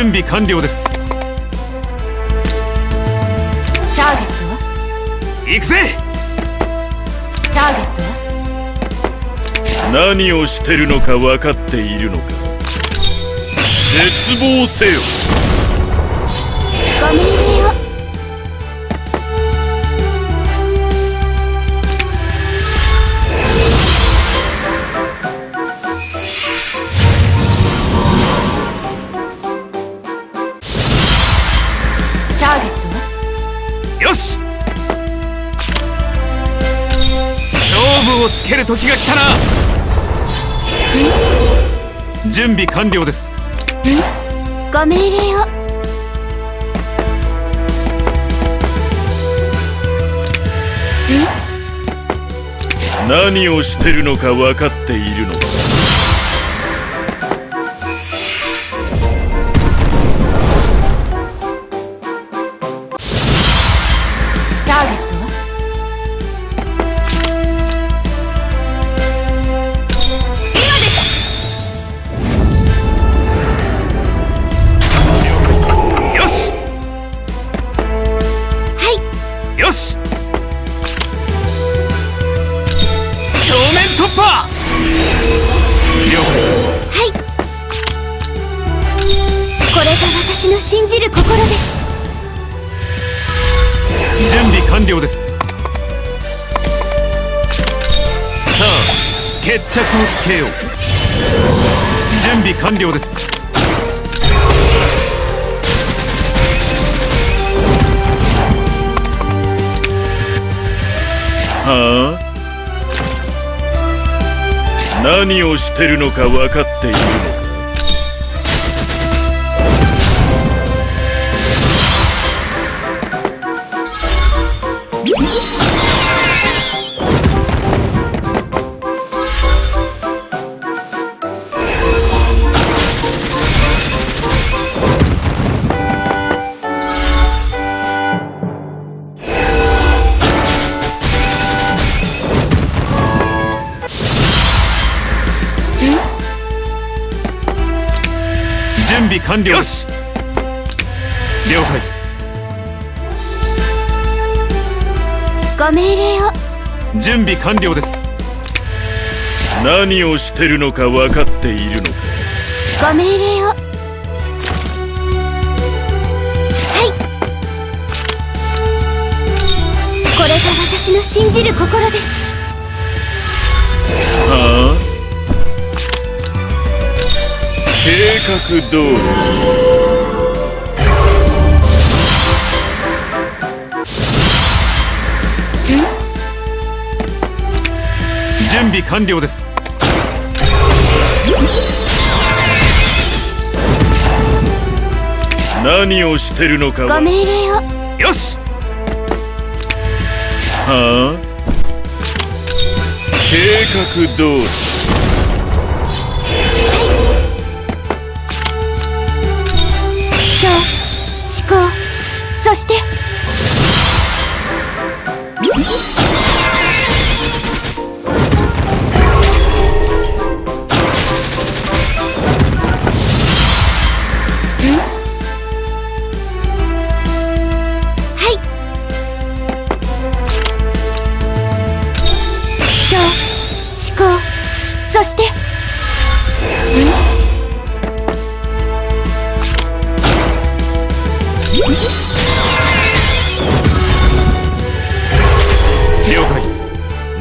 準備完了です。ターゲットは？行くぜ！ターゲットは？何をしてるのか分かっているのか。絶望せよをつける時が来たな準備完了ですご命令を何をしてるのか分かっているのか信じる心です。準備完了です。さあ決着をつけよう。準備完了です。はあ？何をしてるのか分かっているのか。備完了。です了解。ご命令を。準備完了です。何をしてるのか分かっているのか。ご命令を。はい。これが私の信じる心です。はあ計画通り。準備完了です。何をしてるのかごは命令を。よし。はあ。計画通りそして。はい。人思考そして。了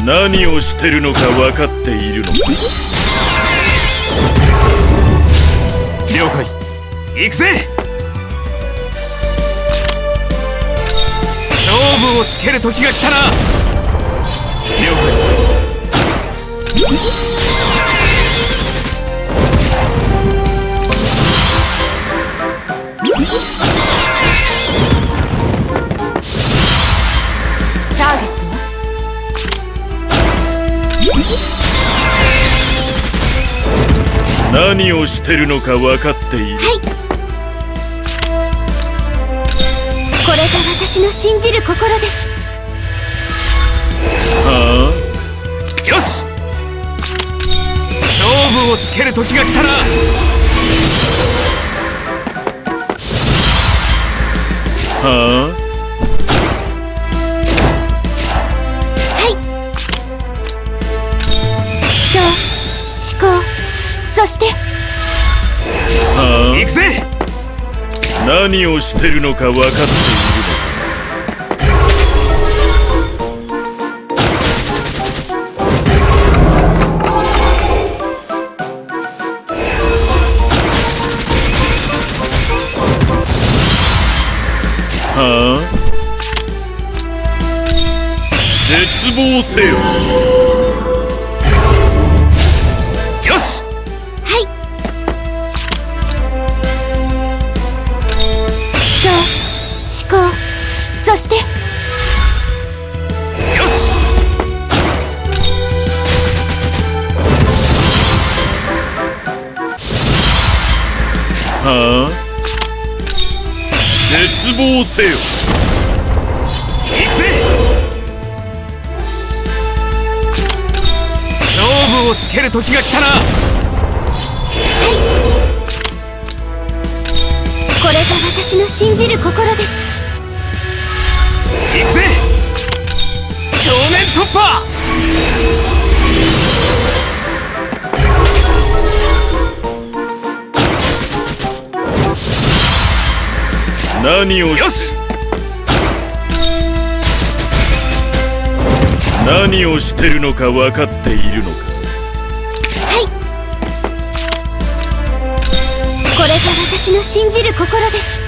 何をしてるのか分かっているのか。了解。行くぜ。勝負をつける時が来たな。了解。何をしてるのか分かっている？はい。これが私の信じる心です。はよし！勝負をつける時が来たな！はは何をしてるのか分かっている。のかはあ？絶望せよ。はあ絶望せよ。行くぜ勝負をつける時が来たな。これが私の信じる心です。行くぜ。正面突破何をしよし何をしてるのか分かっているのか。はい。これが私の信じる心です。